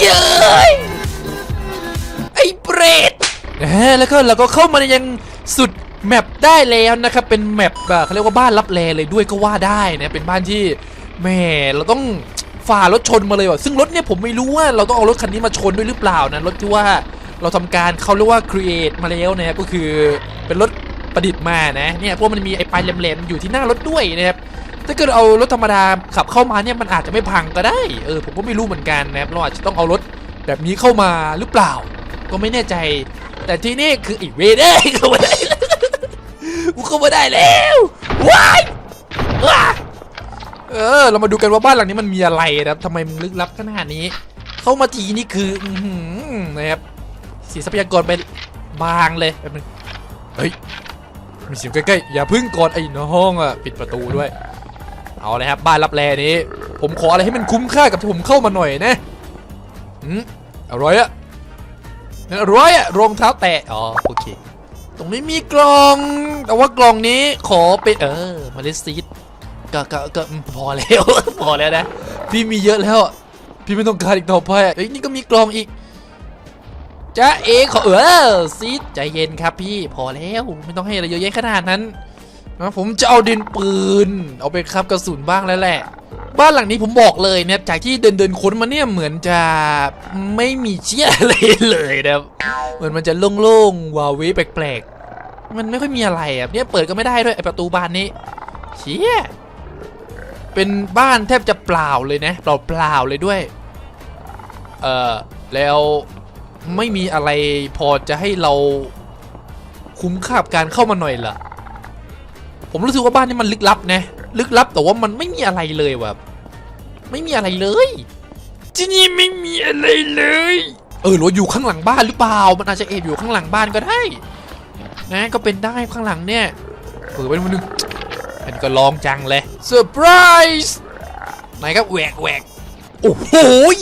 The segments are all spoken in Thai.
เย้ยไอ้เปรตแล้วก็เราก็เข้ามาในยังสุดแมปได้แล้วนะครับ เป็นแมปเขาเรียกว่าบ้านลับแลเลยด้วยก็ว่าได้นะเป็นบ้านที่แม่เราต้องฝ่ารถชนมาเลยว่ะซึ่งรถเนี่ยผมไม่รู้ว่าเราต้องเอารถคันนี้มาชนด้วยหรือเปล่านะรถที่ว่าเราทำการเขาเรียกว่า create มาแล้วนะครับก็คือเป็นรถประดิษฐ์มานะเนี่ยพวกมันมีไอ้ปลายแหลมๆอยู่ที่หน้ารถด้วยนะครับ ถ้าเกิดเอารถธรรมดาขับเข้ามาเนี่ยมันอาจจะไม่พังก็ได้ เออผมก็ไม่รู้เหมือนกันนะครับเราอาจจะต้องเอารถแบบนี้เข้ามาหรือเปล่า ก็ไม่แน่ใจ แต่ที่นี่คืออีกเวเด้เข้ามาได้กูเข้ามาได้แล้วว้ายเออ เรามาดูกันว่าบ้านหลังนี้มันมีอะไรนะครับทำไมมันลึกลับขนาดนี้ เข้ามาทีนี่คืออืนะครับเสียทรัพยากรไปบางเลยแป๊บนึงเฮ้ยมีเสียงใกล้ๆอย่าพึ่งกอดไอ้น้องอะปิดประตูด้วย เอาเลยครับบ้านรับแลนี้ ผมขออะไรให้มันคุ้มค่ากับที่ผมเข้ามาหน่อยนะอืมอร่อยอะอร่อยอะรองเท้าแตะอ๋อโอเค ตรงนี้มีกล่อง แต่ว่ากล่องนี้ขอเป็นเออมาเลสซีดก็ก็ก็พอแล้วพอแล้วนะพี่มีเยอะแล้ว พี่ไม่ต้องการอีกต่อไปอะเอ้ยนี่ก็มีกล่องอีกจ้าเอขอเออซีดใจเย็นครับพี่พอแล้วไม่ต้องให้อะไรเยอะแยะขนาดนั้น นะผมจะเอาดินปืน เอาไปครับกระสุนบ้างแล้วแหละ บ้านหลังนี้ผมบอกเลยเนะครับจากที่เดินเดินค้นมาเนี่ยเหมือนจะไม่มีเชี่ยอะไรเลยนะเหมือนมันจะโล่งๆวาเวแปลกๆ มันไม่ค่อยมีอะไรอะเนี่ยเปิดก็ไม่ได้ด้วยไอประตูบานนี้เชี่ยเป็นบ้านแทบจะเปล่าเลยนะเปล่าๆเลยด้วย เอ่อแล้วไม่มีอะไรพอจะให้เราคุ้มค่ากับการเข้ามาหน่อยเหรอ ผมรู้สึกว่าบ้านนี้มันลึกลับนะ ลึกลับแต่ว่ามันไม่มีอะไรเลยว่ะไม่มีอะไรเลยที่นี่ไม่มีอะไรเลย เออหรือว่าอยู่ข้างหลังบ้านหรือเปล่า มันอาจจะแอบอยู่ข้างหลังบ้านก็ได้ นะก็เป็นได้ข้างหลังเนี่ยเออเป็นวันหนึงอันนี้ก็ลองจังเลยเซอร์ไพรส์ไหนครับแหวกแหวกโอ้โหย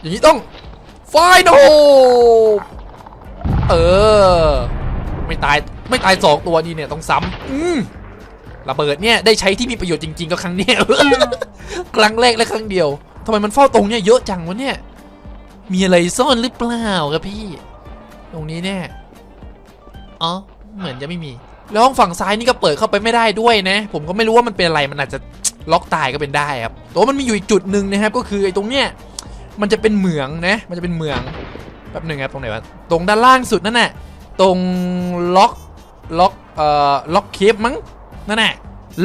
อย่างนี้ต้องไฟโนเออ ไม่ตาย ไม่ตายสองตัวนี่เนี่ยต้องซ้ำอืมระเบิดเนี่ยได้ใช้ที่มีประโยชน์จริง ๆ ก็ครั้งเนี้ยครั้งแรกและครั้งเดียวทำไมมันเฝ้าตรงเนี่ยเยอะจังวะเนี่ยมีอะไรซ่อนหรือเปล่าครับพี่ ตรงนี้เนี่ยอ๋อเหมือนจะไม่มี แล้วห้องฝั่งซ้ายนี่ก็เปิดเข้าไปไม่ได้ด้วยนะ ผมก็ไม่รู้ว่ามันเป็นอะไรมันอาจจะล็อกตายก็เป็นได้ครับแต่ว่ามันมีอยู่อีกจุดหนึ่งนะครับ ก็คือไอ้ตรงเนี้ยมันจะเป็นเหมืองนะ มันจะเป็นเหมืองแป๊บหนึ่งครับตรงไหนวะตรงด้านล่างสุดนั่นน่ะตรงล็อก ล็อกเอ่อล็อกเคฟมั้งนั่นแหละ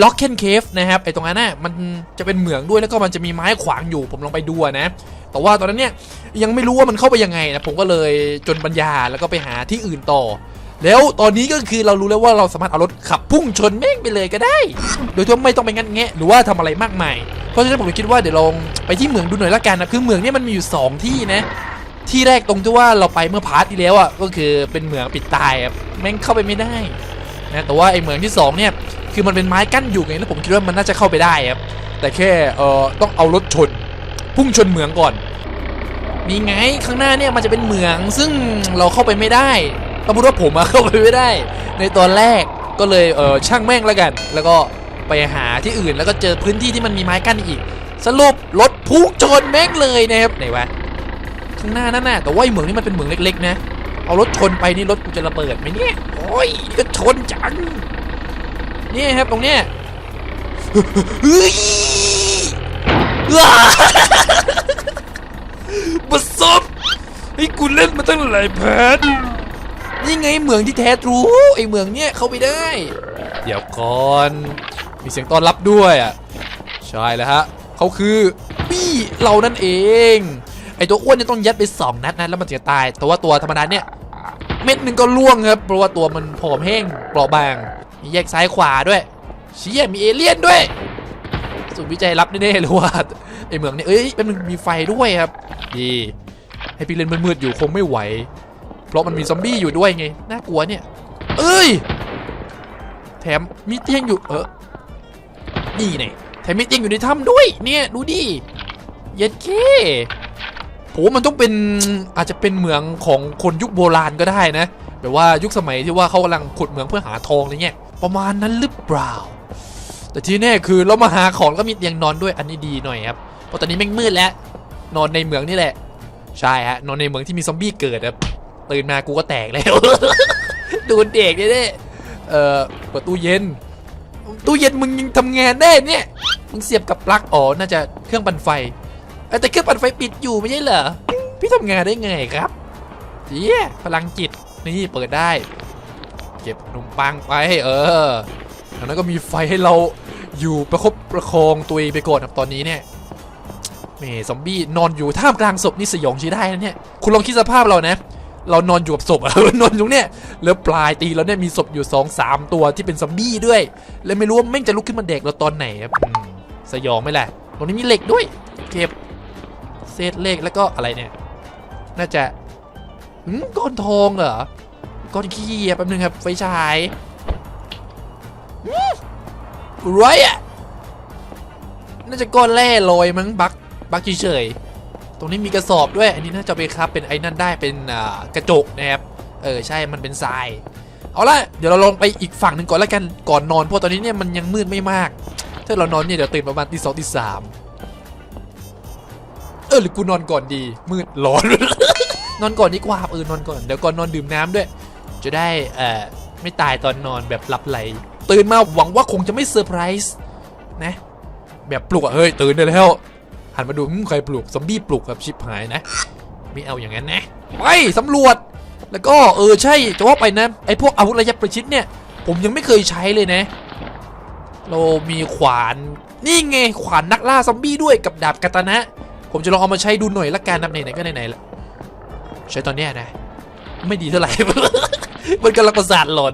ล็อกเคนเคฟนะครับไอตรงนั้นน่ะมันจะเป็นเหมืองด้วยแล้วก็มันจะมีไม้ขวางอยู่ผมลองไปดูนะ แต่ว่าตอนนั้นเนี่ยยังไม่รู้ว่ามันเข้าไปยังไงนะผมก็เลยจนปัญญาแล้วก็ไปหาที่อื่นต่อ แล้วตอนนี้ก็คือเรารู้แล้วว่าเราสามารถเอารถขับพุ่งชนแม่งไปเลยก็ได้ โดยที่ไม่ต้องไปงัดแงะหรือว่าทำอะไรมากมายเพราะฉะนั้นผมคิดว่าเดี๋ยวลองไปที่เหมืองดูหน่อยละกันนะคือเหมืองเนี่ยมันมีอยู่สองที่นะ ที่แรกตรงที่ว่าเราไปเมื่อพาร์ทที่แล้วอะก็คือเป็นเหมืองปิดตายอะแม่งเข้าไปไม่ได้นะแต่ว่าไอ้เหมืองที่สองเนี่ยคือมันเป็นไม้กั้นอยู่ไงแล้วผมคิดว่ามันน่าจะเข้าไปได้ครับแต่แค่เอ่อต้องเอารถชน พุ่งชนเหมืองก่อนนี่ไงข้างหน้าเนี่ยมันจะเป็นเหมืองซึ่งเราเข้าไปไม่ได้ต้องพูดว่าผมอะเข้าไปไม่ได้ ในตอนแรกก็เลยเออช่างแม่งแล้วกัน แล้วก็ไปหาที่อื่นแล้วก็เจอพื้นที่ที่มันมีไม้กั้นอีก สรุปรถพุ่งชนแม่งเลยนะครับไหนวะ ข้างหน้านั่นน่ะแต่ว่าไอ้เหมืองนี่มันเป็นเหมืองเล็กๆนะ เอารถชนไปนี่รถกูจะระเบิดไหมเนี่ย โอ้ยก็ชนจัง นี่ครับตรงเนี้ยเฮ้ยว้าบัสซบไอ้กูเล่นมาตั้งหลายแพทนี่ไงเหมืองที่แท้ทรูไอ้เหมืองเนี่ยเข้าไปได้ เดี๋ยวก่อน มีเสียงต้อนรับด้วยอะ ใช่แล้วฮะ เขาคือบี้เรานั่นเอง ไอตัวอ้วนเนี่ยต้องยัดไป 2 นัดนะแล้วมันจะตาย แต่ว่าตัวธรรมดาเนี่ยเม็ดหนึ่งก็ล่วงครับเพราะว่าตัวมันผอมแห้งเปราะบาง มีแยกซ้ายขวาด้วยเชี่ยมีเอเลี่ยนด้วยสูตรวิจัยลับแน่ๆเลยว่าไอเมืองเนี่ยเอ้ยเป็นงมีไฟด้วยครับดีให้พี่เล่นมืดๆอยู่คงไม่ไหว เพราะมันมีซอมบี้อยู่ด้วยไงน่ากลัวเนี่ยเอ้ยแถมมีเตียงอยู่เออนี่ไงแถมมีเตียงอยู่ในถ้ำด้วยเนี่ยดูดิเย็ดเค ผมว่ามันต้องเป็นอาจจะเป็นเหมืองของคนยุคโบราณก็ได้นะแบบว่ายุคสมัยที่ว่าเขากำลังขุดเหมืองเพื่อหาทองอะไรเงี้ยประมาณนั้นหรือเปล่า แต่ที่แน่คือเรามาหาของแล้วก็มีเตียงนอนด้วยอันนี้ดีหน่อยครับเพราะตอนนี้แม่งมืดแล้ว นอนในเหมืองนี่แหละ ใช่ฮะนอนในเหมืองที่มีซอมบี้เกิดครับตื่นมากูก็แตกแล้วดูเด็กเนี่ยเด้เอ่อเปิดตู้เย็น ตู้เย็นมึงยังทำงานได้เนี่ยมึงเสียบกับปลั๊กอ๋อน่าจะเครื่องปั่นไฟ แต่เครื่องปั่นไฟปิดอยู่ไม่ใช่เหรอ พี่ทำงานได้ไงครับเจี๊ยพลังจิต นี่เปิดได้ เก็บขนมปังไปเออแล้วนั้นก็มีไฟให้เราอยู่ประคบประคองตัวเองไปก่อนครับตอนนี้เนี่ยแหมซอมบี้นอนอยู่ท่ามกลางศพนี่สยองชี้ได้นะเนี่ย คุณลองคิดสภาพเรานะ เรานอนอยู่กับศพอะนอนอยู่เนี่ย แล้วปลายตีเราเนี่ยมีศพอยู่2อสามตัวที่เป็นซอมบี้ด้วย แล้วไม่รู้ว่าแม่งจะลุกขึ้นมาเด็กเราตอนไหนครับสยองไหมล่ะตรงนี้มีเหล็กด้วย เก็บ เศษเล็กแล้วก็อะไรเนี่ย น่าจะหืมก้อนทองเหรอ ก้อนขี้แป๊บนึงครับ ไฟฉายหืมไรอะน่าจะก้อนแร่ลอยมั้งบักบักเฉยๆตรงนี้มีกระสอบด้วย อันนี้น่าจะไปครับเป็นไอ้นั่นได้เป็นอ่ากระจกนะครับ เออใช่มันเป็นทราย เอาละเดี๋ยวเราลองไปอีกฝั่งหนึ่งก่อนแล้วกันก่อนนอนเพราะตอนนี้เนี่ยมันยังมืดไม่มาก ถ้าเรานอนเนี่ยเดี๋ยวตื่นประมาณตีสองตีสาม เออหรือกูนอนก่อนดี มืดร้อน นอนก่อนดีกว่าเออนอนก่อนเดี๋ยวก่อนนอนดื่มน้ำด้วย จะได้เอ่อไม่ตายตอนนอนแบบหลับไหล ตื่นมาหวังว่าคงจะไม่เซอร์ไพรส์นะ แบบปลุกอะเฮ้ยตื่นได้แล้วหันมาดูอืมใครปลุกซอมบี้ปลุกแบบชิบหายนะไม่เอาอย่างนั้นนะไปสำรวจ แล้วก็เออใช่จะว่าไปนะไอพวกอาวุธระยะประชิดเนี่ย ผมยังไม่เคยใช้เลยนะ เรามีขวานนี่ไงขวานนักล่าซอมบี้ด้วยกับดาบกาตานะ ผมจะลองเอามาใช้ดูหน่อยละกันนะไหนๆก็ไหนๆละใช้ตอนเนี้ยนะ ไม่ดีเท่าไหร่ มันกำลังประสาทหลอน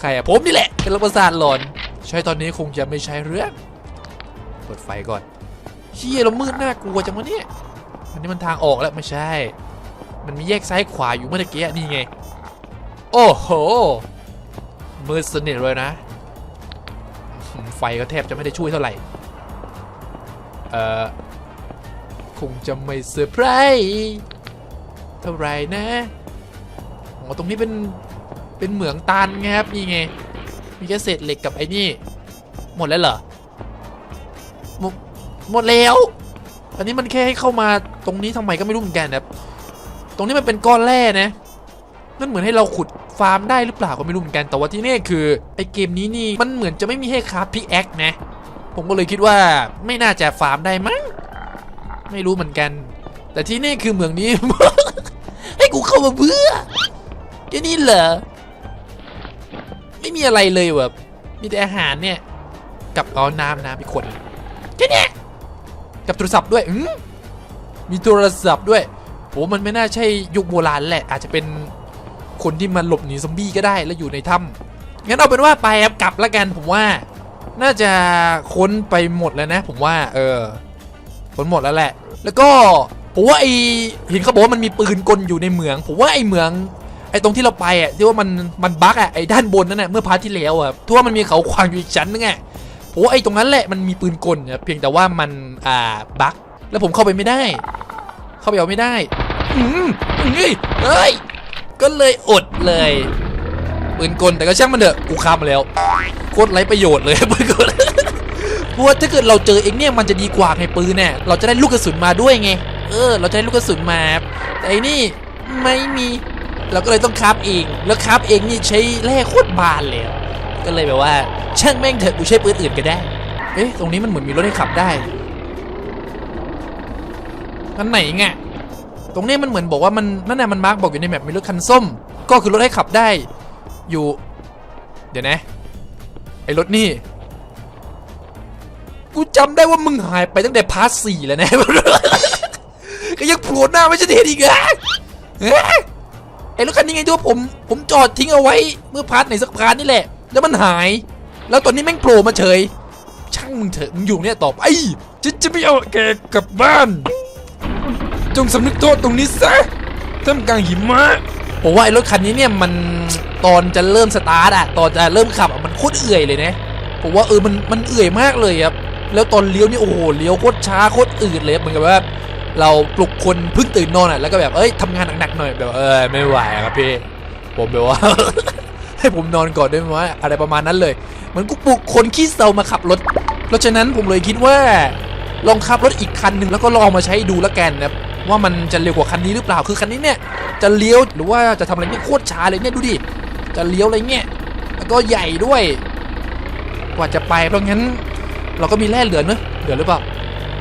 ใครอะผมนี่แหละกำลังประสาทหลอน ใช้ตอนนี้คงจะไม่ใช้เรื่องเปิดไฟก่อนเชี่ยเรามืดน่ากลัวจังวะเนี่ยอันนี้มันทางออกแล้วไม่ใช่ มันมีแยกซ้ายขวาอยู่เมื่อกี้นี่ไง โอ้โห มืดสนิทเลยนะ ไฟก็แทบจะไม่ได้ช่วยเท่าไหร่ เอ่อ คงจะไม่เซอร์ไพรส์เท่าไรนะอ๋อตรงนี้เป็น เป็นเหมืองตันไงครับ นี่ไง มีแค่เศษเหล็กกับไอ้นี่ หมดแล้วเหรอ หมดหมดแล้ว อันนี้มันแค่ให้เข้ามาตรงนี้ทำไมก็ไม่รู้เหมือนกันครับ ตรงนี้มันเป็นก้อนแร่นะนั่นเหมือนให้เราขุดฟาร์มได้หรือเปล่าก็ไม่รู้เหมือนกัน แต่ว่าที่นี่คือไอเกมนี้นี่มันเหมือนจะไม่มีให้คราฟพิกแอคนะ ผมก็เลยคิดว่าไม่น่าจะฟาร์มได้มั้ง ไม่รู้เหมือนกัน แต่ที่นี่คือเมืองนี้ ให้กูเข้ามาเพื่อแค่นี้เหรอ ไม่มีอะไรเลยแบบมีแต่อาหารเนี่ยกับเอน้ำน้ำอีกคนแค่นี้กับโทรศัพท์ด้วยอืมมีโทรศัพท์ด้วยโหมันไม่น่าใช่ยุคโบราณแหละ อาจจะเป็นคนที่มาหลบหนีซอมบี้ก็ได้แล้วอยู่ในถ้ำงั้นเอาเป็นว่าไปครับกลับละกันผมว่า น่าจะค้นไปหมดแล้วนะ ผมว่า เออ ค้นหมดแล้วแหละ แล้วก็ผมว่าไอเห็นเขาบอกว่ามันมีปืนกลอยู่ในเหมือง ผมว่าไอเหมืองไอตรงที่เราไปอะที่ว่ามันมันบั๊กอะไอด้านบนนั่นแหละเมื่อพาร์ทที่แล้วอะทั่วามันมีเขาขวางอยู่อีกชั้นนึงอะผมว่าไอตรงนั้นแหละมันมีปืนกลนะเพียงแต่ว่ามันอ่าบั๊กแล้วผมเข้าไปไม่ได้ เข้าไปเอาไม่ได้อืมเฮ้ยเฮ้ยก็เลยอดเลยปืนกลแต่ก็ช่างมันเถอะกูค้ามาแล้วโคตรไร้ประโยชน์เลยปืนกล เพราะว่าถ้าเกิดเราเจอเองเนี่ยมันจะดีกว่าไงปืนเนี่ยเราจะได้ลูกกระสุนมาด้วยไง เออ เราจะได้ลูกกระสุนมาแต่อันนี่ไม่มีเราก็เลยต้องคราฟเอง แล้วคราฟเองนี่ใช้แร่โคตรบานเลย ก็เลยแบบว่า ช่างแม่งเถอะกูใช้ปืนอื่นก็ได้ เอ๊ะตรงนี้มันเหมือนมีรถให้ขับได้อันไหนไงตรงนี้มันเหมือนบอกว่ามันนั่นน่ะมันมาร์กบอกอยู่ในแมปมีรถคันส้ม ก็คือรถให้ขับได้ อยู่ เดี๋ยวนะ ไอ้รถนี่ กูจำได้ว่ามึงหายไปตั้งแต่พาร์ทสี่แล้วนะก็ยังโผล่หน้าไม่ใช่เห็นอีกอะไอ้รถคันนี้ไงที่ว่าผมผมจอดทิ้งเอาไว้เมื่อพาร์ทไหนสักพาร์ทนี่แหละ แล้วมันหาย แล้วตอนนี้แม่งโผล่มาเฉย ช่างมึงเถอะมึงอยู่เนี่ยต่อไปฉันจะไม่เอาแกกลับบ้าน จงสำนึกโทษตรงนี้ซะท่ามกลางหิมะผมว่าไอ้รถคันนี้เนี่ยมันตอนจะเริ่มสตาร์ทอะตอนจะเริ่มขับอะมันโคตรเอื่อยเลยนะผมว่าเออมันมันเอื่อยมากเลยครับ แล้วตอนเลี้ยวนี่โอ้โหเลี้ยวโคตรช้าโคตรอืดเลยเหมือนกับว่าเราปลุกคนเพิ่งตื่นนอนอะแล้วก็แบบเอ้ยทำงานหนักๆหน่อยแบบเออไม่ไหวครับพี่ผมแบบว่า ให้ผมนอนก่อนได้ไหมอะไรประมาณนั้นเลยเหมือนกูปลุกคนขี้เซามาขับรถ เพราะฉะนั้นผมเลยคิดว่า ลองขับรถอีกคันหนึ่งแล้วก็ลองมาใช้ดูล้วกันนะว่ามันจะเร็วกว่าคันนี้หรือเปล่าคือคันนี้เนี่ย จะเลี้ยวหรือว่าจะทำอะไรเนี่ยโคตรช้าเลยเนี่ยดูดิจะเลี้ยวอะไรเนี่ยแล้วก็ใหญ่ด้วย กว่าจะไปเพราะงั้น เราก็มีแร่เหลือเนอะเหลือหรือเปล่า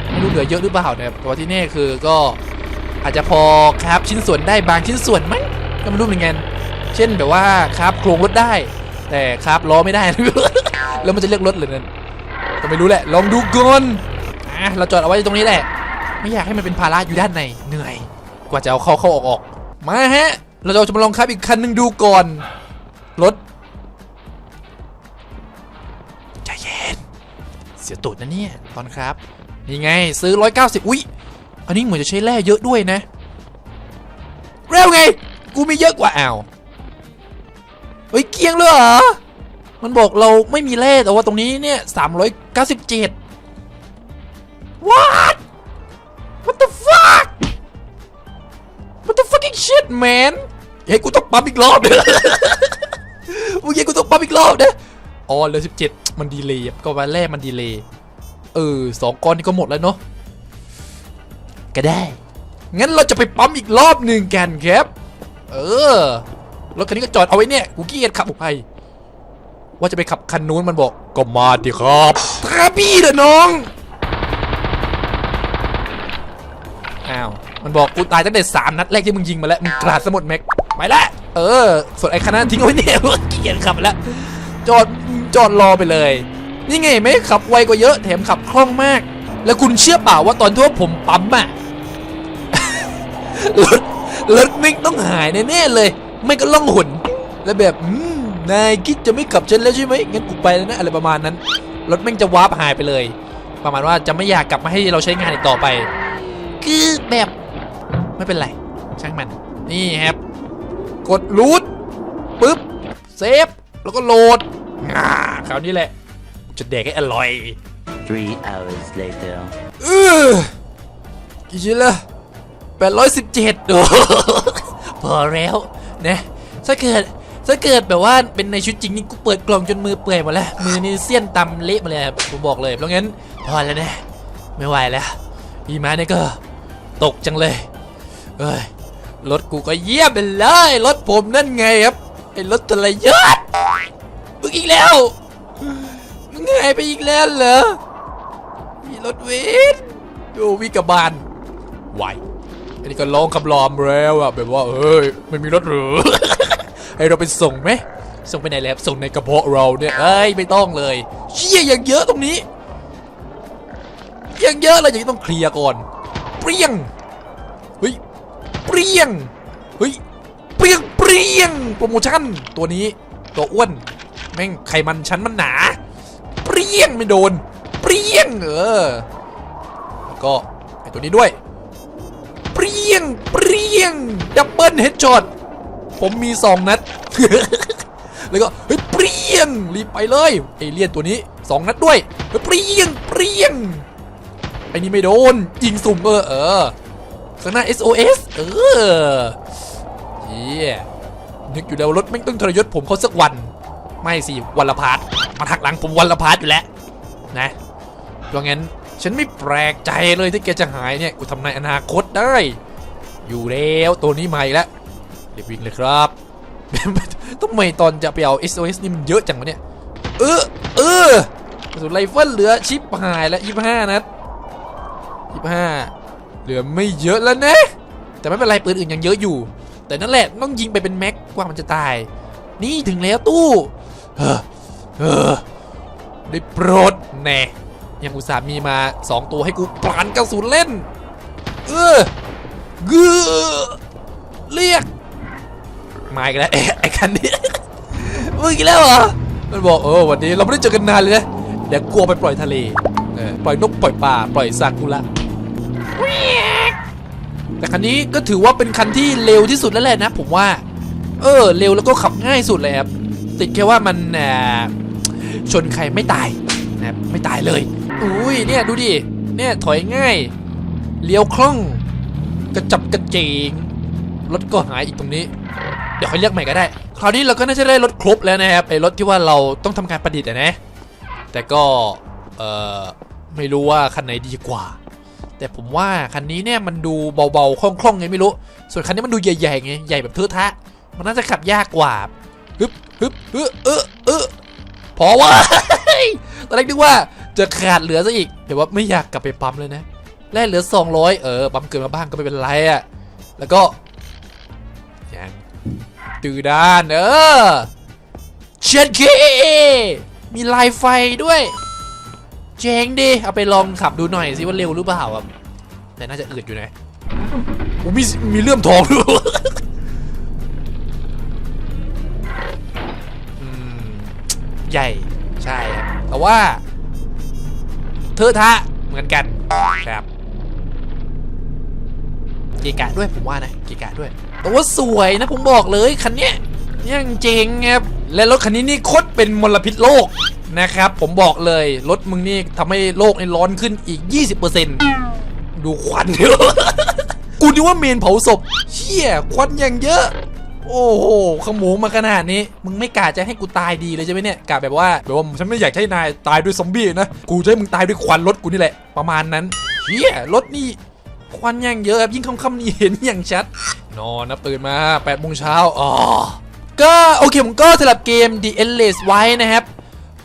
ไม่รู้เหลือเยอะหรือเปล่านะครับแต่ว่าที่แน่คือก็อาจจะพอครับชิ้นส่วนได้บางชิ้นส่วนไหมก็ไม่รู้เหมือนกันเช่นแบบว่าครับโครงรถได้ แต่ครับล้อไม่ได้ แล้วมันจะเรียกรถหรือนั่นก็ไม่รู้แหละ ลองดูก่อนอะเราจอดเอาไว้ตรงนี้แหละ ไม่อยากให้มันเป็นภาระอยู่ด้านในเหนื่อย กว่าจะเอาเข้าเข้าออกออกมาฮะ เราจะมาลองครับอีกคันหนึ่งดูก่อนรถ เสียตูดนะเนี่ยตอนครับ นี่ไงซื้อ 190 อุ๊ย อันนี้เหมือนจะใช้แร่เยอะด้วยนะ เร็วไง กูมีเยอะกว่าอ้าวเฮ้ยเกียงเลยเหรอ มันบอกเราไม่มีแร่แต่ว่าตรงนี้เนี่ย 397 What What the fuck What the fucking shit man เฮ้ยกูต้องปั๊มอีกรอบเด้อมึงเฮ้ยกูต้องปั๊มอีกรอบเด้ออ๋อเหลือ17 มันดีเลยอะก็วันแรกมันดีเลยเออสองก้อนนี่ก็หมดแล้วเนาะก็ได้ งั้นเราจะไปปั๊มอีกรอบหนึ่งกันครับ เออรถคันนี้ก็จอดเอาไว้เนี่ยกูเกียจขับออกไปว่าจะไปขับคันนู้นมันบอกก็มาดิครับครับพี่เด้อน้องอ้าวมันบอกกูตายตั้งแต่สามนัดแรกที่มึงยิงมาแล้วมึงกราดสมุดแม็กไปละเออส่วนไอ้คันนั้นทิ้งเอาไว้เนี่ยเกียจขับแล้วจอด จอดรอไปเลย นี่ไงไม่ขับไวกว่าเยอะแถมขับคล่องมาก แล้วคุณเชื่อเปล่าว่าตอนที่ว่าผมปั๊มอะรถรถไม่งต้องหายแน่ๆเลย ไม่ก็ล่องหนแล้วแบบนายคิดจะไม่ขับฉันแล้วใช่ไหมงั้นกูไปแล้วนะอะไรประมาณนั้นรถแม่งจะวาร์ปหายไปเลย ประมาณว่าจะไม่อยากกลับมาให้เราใช้งานอีกต่อไป คือแบบไม่เป็นไร ช่างมัน นี่ครับ กดรูทปุ๊บเซฟ แล้วก็โหลดอ่า คราวนี้แหละ จะเด็กให้อร่อย Three hours later. เออกี่ชิ้นละแปดร้อยสิบเจ็ดโอ้พอแล้วนะถ้าเกิดถ้าเกิดแบบว่าเป็นในชุดจริงนี่กูเปิดกล่องจนมือเปื่อยหมดแล้ว มือนี่เสี้ยนตำเละหมาเลยครับผมบอกเลยเพราะงั้นพอแล้วนะ ไม่ไหวแล้วพี่มาเนี่ยก็ตกจังเลยเอ้ยรถกูก็เยี่ยมไปเลยรถผมนั่นไงครับไอ้รถทรยศมึงอีกแล้ว มึงหายไปอีกแล้วเหรอ มีรถเวนดูวิกบาลไหวอันนี้ก็ร้องคำรอมแล้วอะแบบว่าเฮ้ยไม่มีรถหรือให้เราไปส่งไหมส่งไปไหนแล้วส่งในกระเพาะเราเนี่ยเอ้ยไม่ต้องเลยเชี่ยอย่างเยอะตรงนี้อย่างเยอะเลยอย่างนี้ต้องเคลียร์ก่อน เปรี้ยงเฮ้ยเปรี้ยงเฮ้ยเปรี้ยงเปรี้ยงโปรโมชั่นตัวนี้ตัวอ้วน แม่งไขมันชั้นมันหนา เปรี้ยงไม่โดน เปรี้ยงเออแล้วก็ไอตัวนี้ด้วย เปรี้ยง เปรี้ยง ดับเบิลเฮดช็อต ผมมีสองนัด แล้วก็เฮ้ยเปรี้ยง รีบไปเลย เอเลี่ยนตัวนี้สองนัดด้วยเฮ้ยเปรี้ยง เปรี้ยง ไอ้นี่ไม่โดน ยิงสุ่มเออเออข้างหน้า SOS เออเยี่ยนึกอยู่แล้วรถไม่งต้องทรยศผมเขาสักวัน ไม่สิวันละพาร์ทมาทักหลังผมวันละพาร์ทอยู่แล้วนะเพราะงั้นฉันไม่แปลกใจเลยที่แกจะหายเนี่ยกูทำนายอนาคตได้ อยู่แล้วตัวนี้ใหม่แล้วเรียบวิ่งเลยครับต้องไม่ตอนจะไปเอา SOS นี่มันเยอะจังวะเนี่ย เออเออกระสุนไรเฟิลเหลือชิปหายแล้วยี่ห้านัดยี่ห้าเหลือไม่เยอะแล้วนะ แต่ไม่เป็นไรปืนอื่นยังเยอะอยู่ แต่นั่นแหละต้องยิงไปเป็นแม็กกว่ามันจะตาย นี่ถึงแล้วตู้ เฮ้อเฮ้อได้โปรดแน่ยังอุตส่าห์มีมา2ตัวให้กูปานกระสุนเล่น เออเกือเรียก มาอีกแล้วไอ้ไอ้คันนี้มึงอีกแล้วเหรอ มันบอกเออวันนี้เราไม่ได้เจอกันนานเลยนะ เดี๋ยวกลัวไปปล่อยทะเลเออปล่อยนกปล่อยปลาปล่อยซากุระแต่คันนี้ก็ถือว่าเป็นคันที่เร็วที่สุดแล้วแหละนะ ผมว่า เออ เร็วแล้วก็ขับง่ายสุดเลยครับ ติดแค่ว่ามันชนใครไม่ตายนะครับไม่ตายเลย อุ้ยเนี่ยดูดิ เนี่ยถอยง่าย เลี้ยวคล่อง กระจับกระเจง รถก็หายอีกตรงนี้ เดี๋ยวค่อยเรียกใหม่ก็ได้ คราวนี้เราก็น่าจะได้รถครบแล้วนะครับไอ้รถที่ว่าเราต้องทำการประดิษฐ์นะ แต่ก็ เอ่อ ไม่รู้ว่าคันไหนดีกว่า แต่ผมว่าคันนี้เนี่ยมันดูเบาๆ คล่องๆไงไม่รู้ ส่วนคันนี้มันดูใหญ่ๆไง ใหญ่แบบเทอะทะ มันน่าจะขับยากกว่าฮึบ ฮึบเออเออเออพอว่าตอนแรกนึกว่าจะขาดเหลือซะอีกแต่ว่าไม่อยากกลับไปปั๊มเลยนะแลกเหลือ 200 เออ ปั๊มเกินมาบ้างก็ไม่เป็นไรอะแล้วก็ยังตือด้านเออเช็ดเคมีลายไฟด้วย เจ๋งดิ เอาไปลองขับดูหน่อยสิว่าเร็วหรือเปล่าครับแต่น่าจะอืดอยู่นะมีมีเลื่อมทองด้วย ใหญ่ใช่ครับแต่ว่าเทอะทะเหมือนกันครับเกะกะด้วยผมว่านะเกะกะด้วย แต่ว่าสวยนะผมบอกเลยคันเนี้ยยังเจ๋งครับและรถคันนี้นี่โคตรเป็นมลพิษโลกนะครับ ผมบอกเลยรถมึงนี่ทำให้โลกนี่ร้อนขึ้นอีก 20%ดูควันเยอะกูนึกว่าเมนเผาศพเชี่ยควันอย่างเยอะ โอ้โหขโมงมาขนาดนี้ มึงไม่กะจะให้กูตายดีเลยใช่ไหมเนี่ยกะแบบว่าแบบว่าฉันไม่อยากให้นายตายด้วยซอมบี้นะ กูจะให้มึงตายด้วยควันรถกูนี่แหละ ประมาณนั้นเฮียรถนี่ควันอย่างเยอะครับยิ่งค่ำๆนี่เห็นอย่างชัด นอนนะตื่นมา8โมงเช้าอ๋อก็โอเคผมก็สำหรับเกม The Endless ไว้นะครับ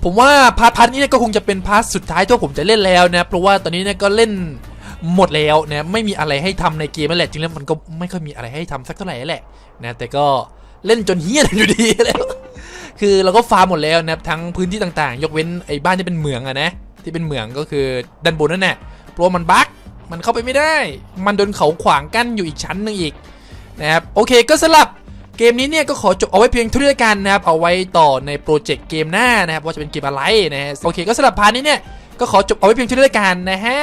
ผมว่าพาร์ทพาร์ทนี้ก็คงจะเป็นพาร์ทสุดท้ายที่ผมจะเล่นแล้วนะเพราะว่าตอนนี้เนี่ยก็เล่น หมดแล้วนะไม่มีอะไรให้ทำในเกมนั่นแหละจริงแล้วมันก็ไม่ค่อยมีอะไรให้ทำสักเท่าไหร่แหละนะแต่ก็เล่นจนเฮี้ยนอยู่ดีแล้วคือเราก็ฟาร์มหมดแล้วนะครับทั้งพื้นที่ต่างๆ ยกเว้นไอ้บ้านที่เป็นเหมืองอะนะที่เป็นเหมืองก็คือด้านบนนั่นแหละเพราะมันบั๊กมันเข้าไปไม่ได้ มันโดนเขาขวางกั้นอยู่อีกชั้นหนึ่งอีกนะครับโอเคก็สำหรับเกมนี้เนี่ยก็ขอจบเอาไว้เพียงเท่านี้แล้วกันนะครับเอาไว้ต่อในโปรเจกต์เกมหน้านะครับว่าจะเป็นเกมอะไรนะฮะโอเคก็สำหรับพาร์ทนี้เนี่ยก็ขอจบเอาไว้เพียงเท่านี้แล้วกันนะฮะ